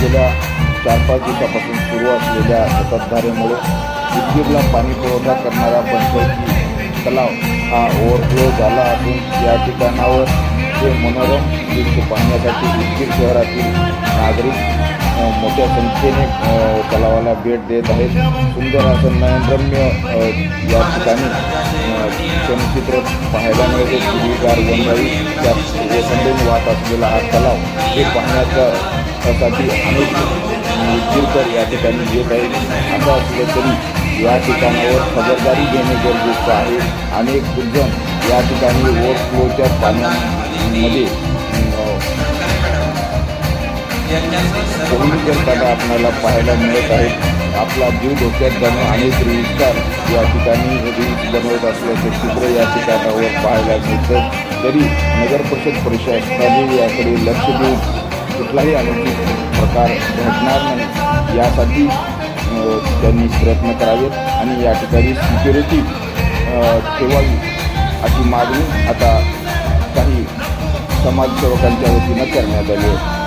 गेल्या चार पाच दिवसापासून सुरू असलेल्या सततधारेमुळे उदगीरला पाणी पुरवठा करणारा पंचायती तलाव हा ओव्हरफ्लो झाला असून या ठिकाणावर ते मनोरम दृश्य पाहण्यासाठी उदगीर शहरातील नागरिक मोठ्या संख्येने तलावाला भेट देत आहेत. सुंदर असं नयनरम्य या ठिकाणी क्षणचित्र पाहायला मिळते. हिरवीगार वनराई त्या ओसंडून वाहत असलेला हा तलाव हे पाहण्याचा त्यासाठी अनेक जीवकर या ठिकाणी येत आहेत. असं असलं तरी या ठिकाणावर खबरदारी घेणे गरजेचं आहे. अनेक जण या ठिकाणी ओव्हरफ्लोच्या पाण्यामध्ये पोहणी करताना आपल्याला पाहायला मिळत आहे आपला जीव धोक्यात जाणं अनेक रील्सकार या ठिकाणी रील्स बनवत असल्याचं चित्र या ठिकाणावर पाहायला मिळतं. तरी नगर परिषद प्रशासनाने याकडे लक्ष देऊन कुठलाही अनुचित प्रकार घडणार नाही. यासाठी त्यांनी प्रयत्न करावेत आणि या ठिकाणी सिक्युरिटी ठेवावी अशी मागणी आता काही समाजसेवकांच्या वतीनं करण्यात आली आहे.